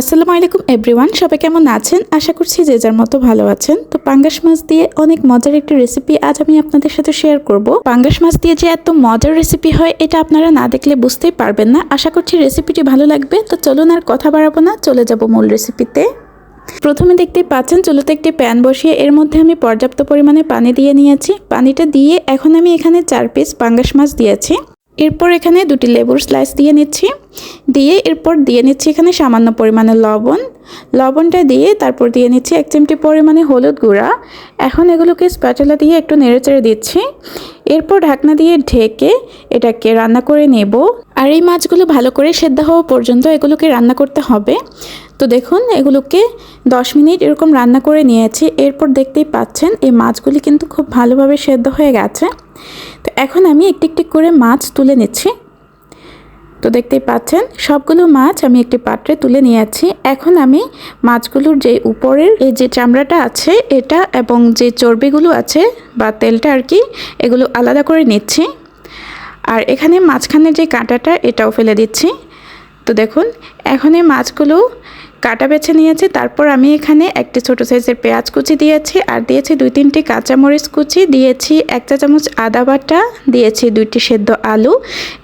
আসসালামু আলাইকুম এভরিওয়ান সবাই কেমন আছেন? আশা করছি যে যার মতো ভালো আছেন। তো পাঙ্গাস মাছ দিয়ে অনেক মজার একটি রেসিপি আজ আমি আপনাদের সাথে শেয়ার করব। পাঙ্গাস মাছ দিয়ে যে এত মজার রেসিপি হয়, এটা আপনারা না দেখলে বুঝতেই পারবেন না। আশা করছি রেসিপিটি ভালো লাগবে। তো চলুন আর কথা বাড়াবো না, চলে যাব মূল রেসিপিতে প্রথমে দেখতেই পাচ্ছেন, চুলোতে একটি প্যান বসিয়ে এর মধ্যে আমি পর্যাপ্ত পরিমাণে পানি দিয়ে নিয়েছি। পানিটা দিয়ে এখন আমি এখানে চার পিস পাঙ্গাস মাছ দিয়েছি। এরপর এখানে দুটি লেবুর স্লাইস দিয়ে নিচ্ছি। দিয়ে এরপর দিয়ে নিচ্ছি এখানে সামান্য পরিমাণে লবণ। লবণটা দিয়ে তারপর দিয়ে নিচ্ছি এক চিমটি পরিমাণে হলুদ গুঁড়া। এখন এগুলোকে স্প্যাটেলা দিয়ে একটু নেড়েচেড়ে দিচ্ছি। এরপর ঢাকনা দিয়ে ঢেকে এটাকে রান্না করে নেব। আর এই মাছগুলো ভালো করে সেদ্ধ হওয়া পর্যন্ত এগুলোকে রান্না করতে হবে। তো দেখুন, এগুলোকে দশ মিনিট এরকম রান্না করে নিয়েছি। এরপর দেখতেই পাচ্ছেন, এই মাছগুলি কিন্তু খুব ভালোভাবে সেদ্ধ হয়ে গেছে। তো এখন আমি একটি একটি করে মাছ তুলে নিচ্ছি। তো দেখতেই পাচ্ছেন, সবগুলো মাছ আমি একটি পাত্রে তুলে নিয়েছি এখন আমি মাছগুলোর যে উপরের এই যে চামড়াটা আছে, এটা এবং যে চর্বিগুলো আছে বা তেলটা আর কি, এগুলো আলাদা করে নিচ্ছি। আর এখানে মাঝখানে যে কাঁটাটা, এটাও ফেলে দিচ্ছি। তো দেখুন এখন এই মাছগুলো কাটা বেছে নিয়েছি। তারপর আমি এখানে একটি ছোট সাইজের পেঁয়াজ কুচি দিয়েছি আর দিয়েছি দুই তিনটি কাঁচামরিচ কুচি। দিয়েছি এক চা চামচ আদা বাটা, দিয়েছি দুইটি সেদ্ধ আলু।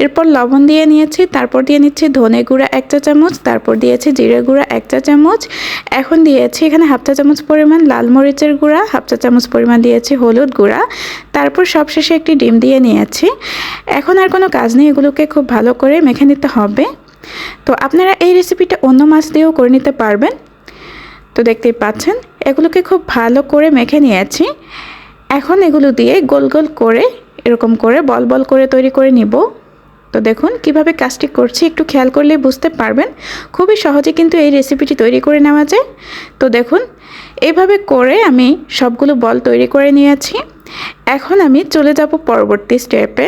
এরপর লবণ দিয়ে নিয়েছি, তারপর দিয়ে নিচ্ছি ধনে গুঁড়া এক চা চামচ, তারপর দিয়েছি জিরে গুঁড়া এক চা চামচ। এখন দিয়েছি এখানে হাফ চা চামচ পরিমাণ লাল মরিচের গুঁড়া, হাফ চা চামচ পরিমাণ দিয়েছি হলুদ গুঁড়া। তারপর সবশেষে একটি ডিম দিয়ে নিয়েছি। এখন আর কোনো কাজ নেই, এগুলোকে খুব ভালো করে মেখে নিতে হবে। তো আপনারা এই রেসিপিটা অন্য মাছ দিয়েও করে নিতে পারবেন। তো দেখতেই পাচ্ছেন, এগুলোকে খুব ভালো করে মেখে নিয়েছি। এখন এগুলো দিয়ে গোল গোল করে, এরকম করে বল বল করে তৈরি করে নিব। তো দেখুন, কীভাবে কাজটি করছি একটু খেয়াল করলে বুঝতে পারবেন। খুবই সহজে কিন্তু এই রেসিপিটি তৈরি করে নেওয়া যায়। তো দেখুন এইভাবে করে আমি সবগুলো বল তৈরি করে নিয়েছি। এখন আমি চলে যাব পরবর্তী স্টেপে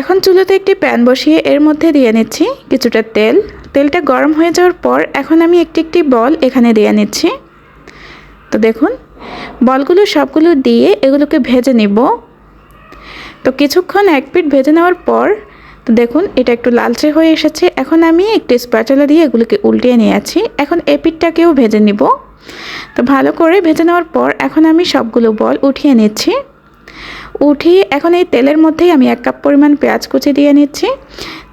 এখন চুলোতে একটি প্যান বসিয়ে এর মধ্যে দিয়ে নিচ্ছি কিছুটা তেল। তেলটা গরম হয়ে যাওয়ার পর এখন আমি একটি একটি বল এখানে দিয়ে নিচ্ছি। তো দেখুন, বলগুলো সবগুলো দিয়ে এগুলোকে ভেজে নিব। তো কিছুক্ষণ এক পিঠ ভেজে নেওয়ার পর, তো দেখুন, এটা একটু লালচে হয়ে এসেছে। এখন আমি একটি স্প্যাচলা দিয়ে এগুলোকে উল্টিয়ে নিয়েছি এখন এ পিঠটাকেও ভেজে নিব। তো ভালো করে ভেজে নেওয়ার পর এখন আমি সবগুলো বল উঠিয়ে নিচ্ছি। উঠিয়ে এখন এই তেলের মধ্যেই আমি এক কাপ পরিমাণ পেঁয়াজ কুচি দিয়ে নিচ্ছি।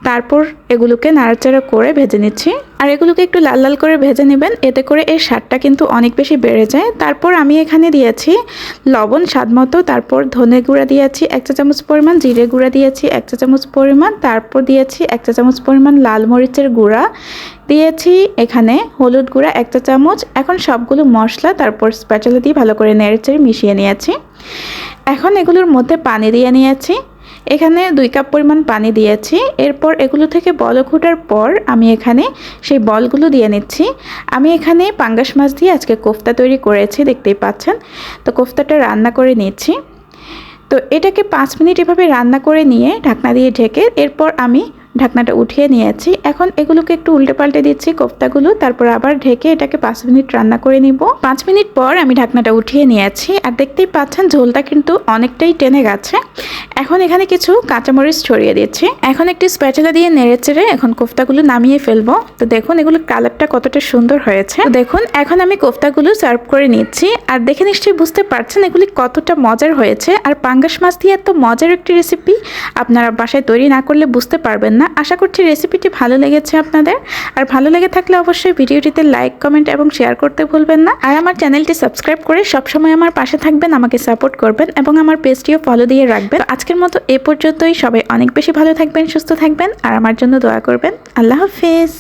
তারপর এগুলোকে নাড়াচাড়া করে ভেজে নিচ্ছি। আর এগুলোকে একটু লাল লাল করে ভেজে নেবেন, এতে করে এর স্বাদটা কিন্তু অনেক বেশি বেড়ে যায়। তারপর আমি এখানে দিয়েছি লবণ স্বাদ মতো, তারপর ধনে গুঁড়া দিয়েছি এক চা চামচ পরিমাণ, জিরে গুঁড়া দিয়েছি এক চা চামচ পরিমাণ, তারপর দিয়েছি এক চা চামচ পরিমাণ লাল মরিচের গুঁড়া দিয়েছি, এখানে হলুদ গুঁড়া এক চা চামচ। এখন সবগুলো মশলা, তারপর স্প্যাচলা দিয়ে ভালো করে নেড়েচেড়ে মিশিয়ে নিয়েছি। এখন এগুলোর মধ্যে পানি দিয়ে নিয়েছি। এখানে দুই কাপ পরিমাণ পানি দিয়েছি। এরপর এগুলো থেকে বল ঘুটার পর আমি এখানে সেই বলগুলো দিয়ে নিচ্ছি। আমি এখানে পাঙ্গাস মাছ দিয়ে আজকে কোফতা তৈরি করেছি, দেখতেই পাচ্ছেন। তো কোফতাটা রান্না করে নিচ্ছি। তো এটাকে পাঁচ মিনিট এভাবে রান্না করে নিয়ে ঢাকনা দিয়ে ঢেকে এরপর আমি ঢাকনাটা উঠিয়ে নিয়েছি। এখন এগুলোকে একটু উল্টে পাল্টে দিচ্ছি কোফতাগুলো, তারপর আবার ঢেকে এটাকে পাঁচ মিনিট রান্না করে নিব। পাঁচ মিনিট পর আমি ঢাকনাটা উঠিয়ে নিয়েছি, আর দেখতেই পাচ্ছেন ঝোলটা কিন্তু অনেকটাই টেনে গেছে। এখন এখানে কিছু কাঁচামরিচ ছড়িয়ে দিচ্ছি। এখন একটি স্প্যাচেলা দিয়ে নেড়ে চেড়ে এখন কোফতাগুলো নামিয়ে ফেলব। তো দেখুন এগুলো কালারটা কতটা সুন্দর হয়েছে। দেখুন, এখন আমি কোফতাগুলো সার্ভ করে নিচ্ছি, আর দেখে নিশ্চয়ই বুঝতে পারছেন এগুলি কতটা মজার হয়েছে। আর পাঙ্গাস মাছ দিয়ে এত মজার একটি রেসিপি আপনারা বাসায় তৈরি না করলে বুঝতে পারবেন না। আশা করছি রেসিপিটি ভালো লেগেছে আপনাদের? আর ভালো লেগে থাকলে অবশ্যই ভিডিওটিতে লাইক কমেন্ট এবং শেয়ার করতে ভুলবেন না। আর আমার চ্যানেলটি সাবস্ক্রাইব করে সবসময় আমার পাশে থাকবেন, আমাকে সাপোর্ট করবেন এবং আমার পেজটিও ফলো দিয়ে রাখবেন। আজকের মতো এ পর্যন্তই। সবাই অনেক বেশি ভালো থাকবেন, সুস্থ থাকবেন, আর আমার জন্য দোয়া করবেন। আল্লাহ হাফিজ।